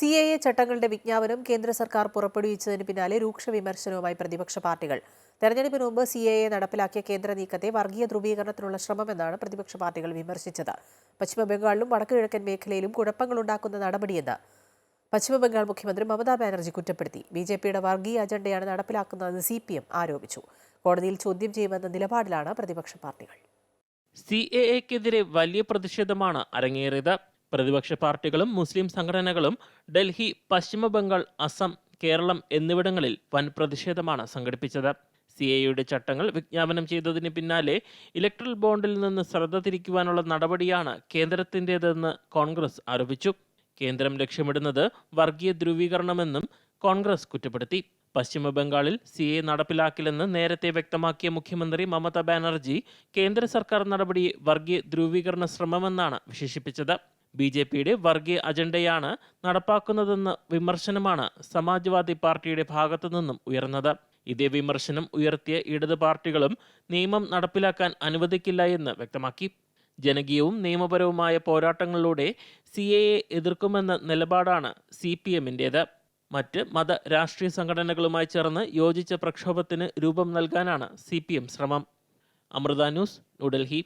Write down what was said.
C A A ചട്ടങ്ങളുടെ വിജ്ഞാപനം കേന്ദ്ര സർക്കാർ പുറപ്പെടുവിച്ചതിന് പിന്നാലെ രൂക്ഷ വിമർശനവുമായി പ്രതിപക്ഷ പാർട്ടികൾ. തെരഞ്ഞെടുപ്പിന് മുമ്പ് സി എ എ നടപ്പിലാക്കിയ കേന്ദ്ര നീക്കത്തെ വർഗീയ ധ്രുവീകരണത്തിനുള്ള ശ്രമമെന്നാണ് പ്രതിപക്ഷ പാർട്ടികൾ വിമർശിച്ചത്. പശ്ചിമബംഗാളിലും വടക്കുകിഴക്കൻ മേഖലയിലും കുഴപ്പങ്ങളുണ്ടാക്കുന്ന നടപടിയെന്ന് പശ്ചിമബംഗാൾ മുഖ്യമന്ത്രി മമതാ ബാനർജി കുറ്റപ്പെടുത്തി. ബി ജെ പിയുടെ വർഗീയ അജണ്ടയാണ് നടപ്പിലാക്കുന്നതെന്ന് സി പി എം ആരോപിച്ചു. കോടതിയിൽ ചോദ്യം ചെയ്യുമെന്ന നിലപാടിലാണ് പ്രതിപക്ഷ പാർട്ടികൾ. സി എ എക്കെതിരെ വലിയ പ്രതിഷേധമാണ് അരങ്ങേറിയത്. പ്രതിപക്ഷ പാർട്ടികളും മുസ്ലിം സംഘടനകളും ഡൽഹി പശ്ചിമ ബംഗാൾ അസം കേരളം എന്നിവിടങ്ങളിൽ വൻ പ്രതിഷേധമാണ് സംഘടിപ്പിച്ചത്. സി എയുടെ ചട്ടങ്ങൾ വിജ്ഞാപനം ചെയ്തതിന് പിന്നാലെ ഇലക്ട്രൽ ബോണ്ടിൽ നിന്ന് ശ്രദ്ധ തിരിക്കുവാനുള്ള നടപടിയാണ് കേന്ദ്രത്തിന്റെതെന്ന് കോൺഗ്രസ് ആരോപിച്ചു. കേന്ദ്രം ലക്ഷ്യമിടുന്നത് വർഗീയ ധ്രുവീകരണമെന്നും കോൺഗ്രസ് കുറ്റപ്പെടുത്തി. പശ്ചിമ ബംഗാളിൽ സി എ നടപ്പിലാക്കില്ലെന്ന് നേരത്തെ വ്യക്തമാക്കിയ മുഖ്യമന്ത്രി മമത ബാനർജി കേന്ദ്ര സർക്കാർ നടപടിയെ വർഗീയ ധ്രുവീകരണ ശ്രമമെന്നാണ് വിശേഷിപ്പിച്ചത്. ബി ജെ പിയുടെ വർഗീയ അജണ്ടയാണ് നടപ്പാക്കുന്നതെന്ന വിമർശനമാണ് സമാജ്വാദി പാർട്ടിയുടെ ഭാഗത്തു നിന്നും ഉയർന്നത്. ഇതേ വിമർശനം ഉയർത്തിയ ഇടത് പാർട്ടികളും നിയമം നടപ്പിലാക്കാൻ അനുവദിക്കില്ല എന്ന് വ്യക്തമാക്കി. ജനകീയവും നിയമപരവുമായ പോരാട്ടങ്ങളിലൂടെ സി എ എതിർക്കുമെന്ന നിലപാടാണ് സി പി എമ്മിന്റേത്. മറ്റ് മത രാഷ്ട്രീയ സംഘടനകളുമായി ചേർന്ന് യോജിച്ച പ്രക്ഷോഭത്തിന് രൂപം നൽകാനാണ് സി പി എം ശ്രമം. അമൃത ന്യൂസ് ന്യൂഡൽഹി.